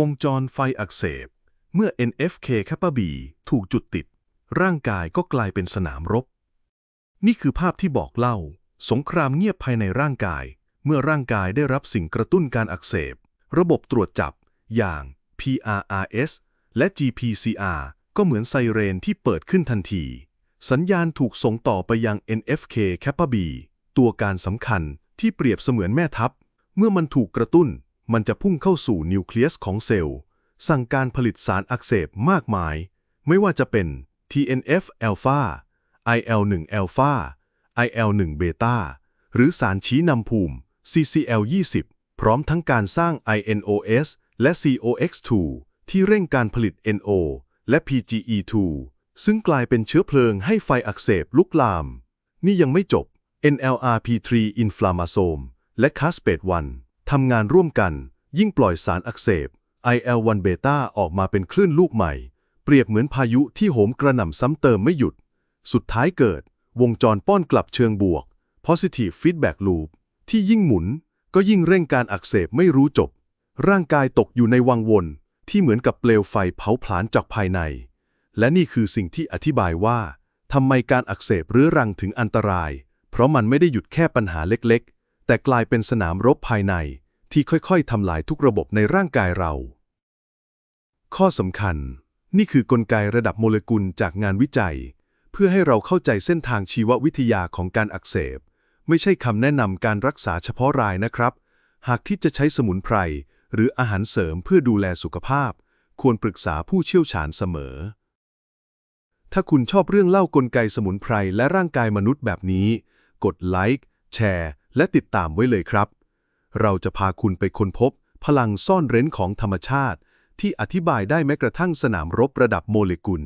วงจรไฟอักเสบ เมื่อ NFK แคปบีถูกจุดติด ร่างกายก็กลายเป็นสนามรบ นี่คือภาพที่บอกเล่า สงครามเงียบภายในร่างกาย เมื่อร่างกายได้รับสิ่งกระตุ้นการอักเสบ ระบบตรวจจับ อย่าง PRRS และ GPCR ก็เหมือนไซเรนที่เปิดขึ้นทันที สัญญาณถูกส่งต่อไปยัง NFK แคปบีตัวการสำคัญที่เปรียบเสมือนแม่ทัพ เมื่อมันถูกกระตุ้น มันจะพุ่งเข้าสู่นิวเคลียสของเซลล์ สั่งการผลิตสารอักเสบมากมาย ไม่ว่าจะเป็น TNF อ l p h a IL1 อ l p h a IL1 เบต้าหรือสารชี้นำภูมิ CCL20 พร้อมทั้งการสร้าง INOS และ COX2 ที่เร่งการผลิต NO และ PGE2 ซึ่งกลายเป็นเชื้อเพลิงให้ไฟอักเสบลุกลาม นี่ยังไม่จบ NLRP3 inflammasome และ caspase-1 ทำงานร่วมกัน ยิ่งปล่อยสารอักเสบ IL-1 เบต้าออกมาเป็นคลื่นลูกใหม่ เปรียบเหมือนพายุที่โหมกระหน่ำซ้ำเติมไม่หยุด สุดท้ายเกิด วงจรป้อนกลับเชิงบวก positive feedback loop ที่ยิ่งหมุนก็ยิ่งเร่งการอักเสบไม่รู้จบ ร่างกายตกอยู่ในวังวนที่เหมือนกับเปลวไฟเผาผลาญจากภายใน และนี่คือสิ่งที่อธิบายว่าทำไมการอักเสบเรื้อรังถึงอันตราย เพราะมันไม่ได้หยุดแค่ปัญหาเล็ก แต่กลายเป็นสนามรบภายในที่ค่อยๆทำลายทุกระบบในร่างกายเรา ข้อสำคัญ นี่คือกลไกระดับโมเลกุลจากงานวิจัย เพื่อให้เราเข้าใจเส้นทางชีววิทยาของการอักเสบ ไม่ใช่คำแนะนำการรักษาเฉพาะรายนะครับ หากที่จะใช้สมุนไพร หรืออาหารเสริมเพื่อดูแลสุขภาพ ควรปรึกษาผู้เชี่ยวชาญเสมอ ถ้าคุณชอบเรื่องเล่ากลไกสมุนไพรและร่างกายมนุษย์แบบนี้ กดไลค์แชร์ และติดตามไว้เลยครับ เราจะพาคุณไปค้นพบ พลังซ่อนเร้นของธรรมชาติ ที่อธิบายได้แม้กระทั่งสนามรบระดับโมเลกุล